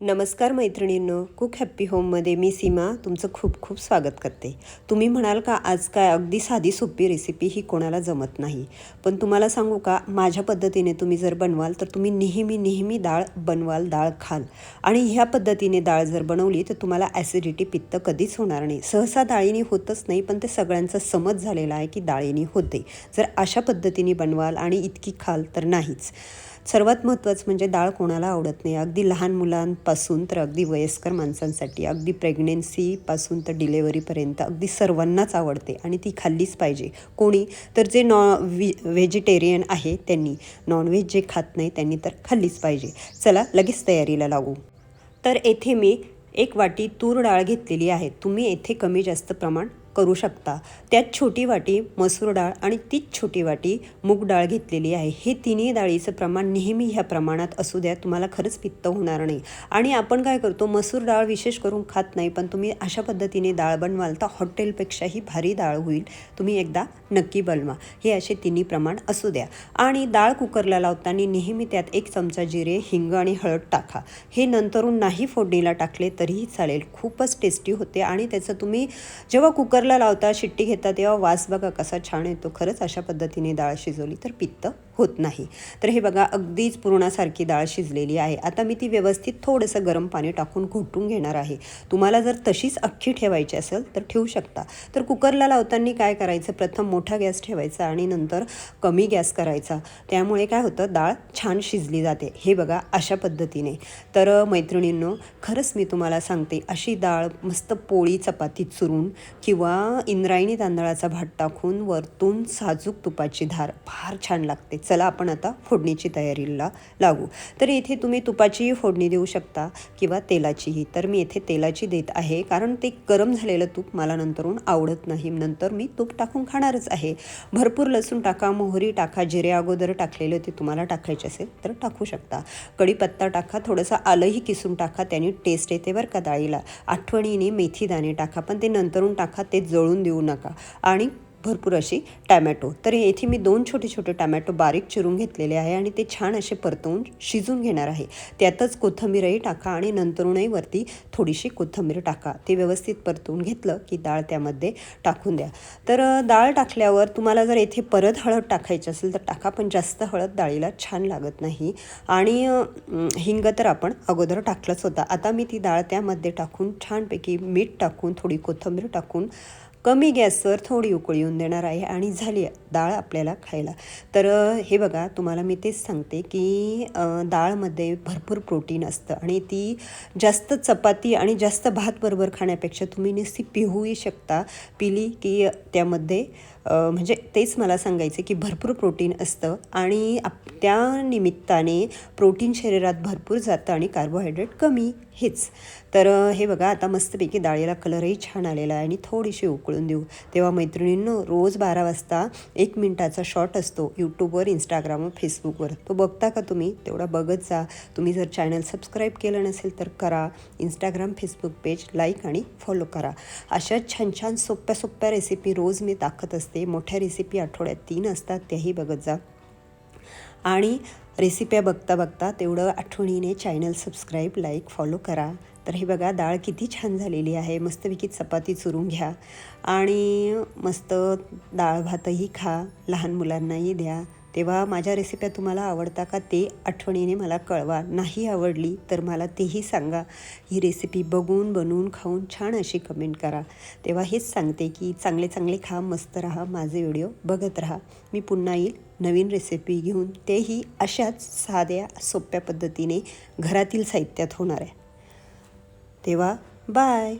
नमस्कार मैत्रिणींनो cook happy होममध्ये मी सीमा तुमचं खूप खूप स्वागत करते. तुम्ही म्हणाल का आज काय अगदी साधी सोपी रेसिपी ही कोणाला जमत नाही? पण तुम्हाला सांगू का माझ्या पद्धतीने तुम्ही जर बनवाल तर तुम्ही नेहमी नेहमी डाळ बनवाल डाळ खाल. आणि ह्या पद्धतीने डाळ जर बनवली तर तुम्हाला ॲसिडिटी पित्त कधीच होणार नाही. सहसा डाळीने होतच नाही पण ते सगळ्यांचा समज झालेला आहे की डाळीने होते. जर अशा पद्धतीने बनवाल आणि इतकी खाल तर नाहीच. सर्वात महत्त्वाचं म्हणजे डाळ कोणाला आवडत नाही. अगदी लहान मुलांपासून तर अगदी वयस्कर माणसांसाठी अगदी प्रेग्नेन्सीपासून तर डिलेवरीपर्यंत अगदी सर्वांनाच आवडते आणि ती खाल्लीच पाहिजे. कोणी? तर जे नॉ व्हि व्हेजिटेरियन आहे त्यांनी. नॉनव्हेज जे खात नाही त्यांनी तर खाल्लीच पाहिजे. चला लगेच तयारीला लागू. तर येथे मी एक वाटी तूर डाळ घेतलेली आहे. तुम्ही येथे कमी जास्त प्रमाण करू शकता. त्यात छोटी वाटी मसूर डाळ आणि तीच छोटी वाटी मूग डाळ घेतलेली आहे. हे तिन्ही डाळीचं प्रमाण नेहमी ह्या प्रमाणात असू द्या तुम्हाला खरंच पित्त होणार नाही. आणि आपण काय करतो मसूर डाळ विशेष करून खात नाही पण तुम्ही अशा पद्धतीने डाळ बनवाल तर हॉटेलपेक्षाही भारी डाळ होईल. तुम्ही एकदा नक्की बनवा. हे असे तिन्ही प्रमाण असू द्या. आणि डाळ कुकरला लावताना नेहमी त्यात एक चमचा जिरे हिंग आणि हळद टाका. हे नंतरून नाही फोडणीला टाकले तरीही चालेल. खूपच टेस्टी होते आणि त्याचं तुम्ही जेव्हा कुकर कुकरला लावता शिट्टी घेता तेव्हा वास बघा कसा छान येतो. खरंच अशा पद्धतीने डाळ शिजवली तर पित्त होत नाही. तर हे बघा अगदीच पुरणासारखी डाळ शिजलेली आहे. आता मी ती व्यवस्थित थोडंसं गरम पाणी टाकून घोटून घेणार आहे. तुम्हाला जर तशीच अख्खी ठेवायची असेल तर ठेवू शकता. तर कुकरला लावताना काय करायचं? प्रथम मोठा गॅस ठेवायचा आणि नंतर कमी गॅस करायचा. त्यामुळे काय होतं? डाळ छान शिजली जाते. हे बघा अशा पद्धतीने. तर मैत्रिणींनो खरंच मी तुम्हाला सांगते अशी डाळ मस्त पोळी चपातीत चुरून किंवा इंद्रायणी तांदळाचा भात टाकून वरतून साजूक तुपाची धार फार छान लागते. चला आपण आता फोडणीची तयारीला लागू. तर इथे तुम्ही तुपाचीही फोडणी देऊ शकता किंवा तेलाचीही. तर मी इथे तेलाची देत आहे कारण ते गरम झालेलं तूप मला नंतरून आवडत नाही. नंतर मी तूप टाकून खाणारच आहे. भरपूर लसूण टाका मोहरी टाका जिरे अगोदर टाकलेलं ते तुम्हाला टाकायचे असेल तर टाकू शकता. कढीपत्ता टाका थोडंसं आलंही किसून टाका त्याने टेस्ट येते बरं का डाळीला. आठवणीने मेथी दाणे टाका पण ते नंतरून टाका ते जळून देऊ नका. आणि भरपूर अशी टॅमॅटो. तर येथे मी दोन छोटे छोटे टॅमॅटो बारीक चिरून घेतलेले आहे आणि ते छान असे परतवून शिजून घेणार आहे. त्यातच कोथिंबीरही टाका आणि नंतरूनही वरती थोडीशी कोथिंबीर टाका. ते व्यवस्थित परतवून घेतलं की डाळ त्यामध्ये टाकून द्या. तर डाळ टाकल्यावर तुम्हाला जर येथे परत हळद टाकायची असेल तर टाका पण जास्त हळद डाळीला छान लागत नाही. आणि हिंग तर आपण अगोदर टाकलंच होता. आता मी ती डाळ त्यामध्ये टाकून छानपैकी मीठ टाकून थोडी कोथिंबीर टाकून कमी गॅसवर थोडी उकळी येऊन देणार आहे आणि झाली डाळ आपल्याला खायला. तर हे बघा तुम्हाला मी तेच सांगते की डाळमध्ये भरपूर प्रोटीन असतं आणि ती जास्त चपाती आणि जास्त भात बरोबर खाण्यापेक्षा तुम्ही नुसती पिहूही शकता. पिली की त्यामध्ये म्हणजे तेच मला सांगायचं की भरपूर प्रोटीन असतं आणि आप त्या निमित्ताने प्रोटीन शरीरात भरपूर जातं आणि कार्बोहायड्रेट कमी हेच. तर हे बघा आता मस्तपैकी डाळीला कलरही छान आलेला आहे आणि थोडीशी उकळून देऊ. तेव्हा मैत्रिणींनो रोज बारा वाजता एक मिनटाचा शॉर्ट असतो यूट्यूबवर इंस्टाग्रामवर फेसबुकवर तो बघता का तुम्ही? तेवढा बघत जा. तुम्ही जर चॅनल सबस्क्राईब केलं नसेल तर करा. इंस्टाग्राम फेसबुक पेज लाईक आणि फॉलो करा. अशा छान छान सोप्या सोप्या रेसिपी रोज मी दाखवत असते. मोठ्या रेसिपी आठवड्यात तीन असतात त्याही बघत जा. आणि रेसिप्या बघता बघता तेवढं आठवणीने चॅनल सबस्क्राईब लाईक फॉलो करा. तर हे बघा डाळ किती छान झालेली आहे. मस्तपैकी चपाती चुरून घ्या. आणि मस्त डाळ भातही खा. लहान मुलांनाही द्या. तेव्हा माझ्या रेसिप्या तुम्हाला आवडता का ते आठवणीने मला कळवा. नाही आवडली तर मला तेही सांगा. ही रेसिपी बघून बनवून खाऊन छान अशी कमेंट करा. तेव्हा हेच सांगते की चांगले चांगले खा मस्त राहा माझे व्हिडिओ बघत राहा. मी पुन्हा येईल नवीन रेसिपी घेऊन. तेही अशाच साध्या सोप्या पद्धतीने घरातील साहित्यात होणार आहे. तेव्हा बाय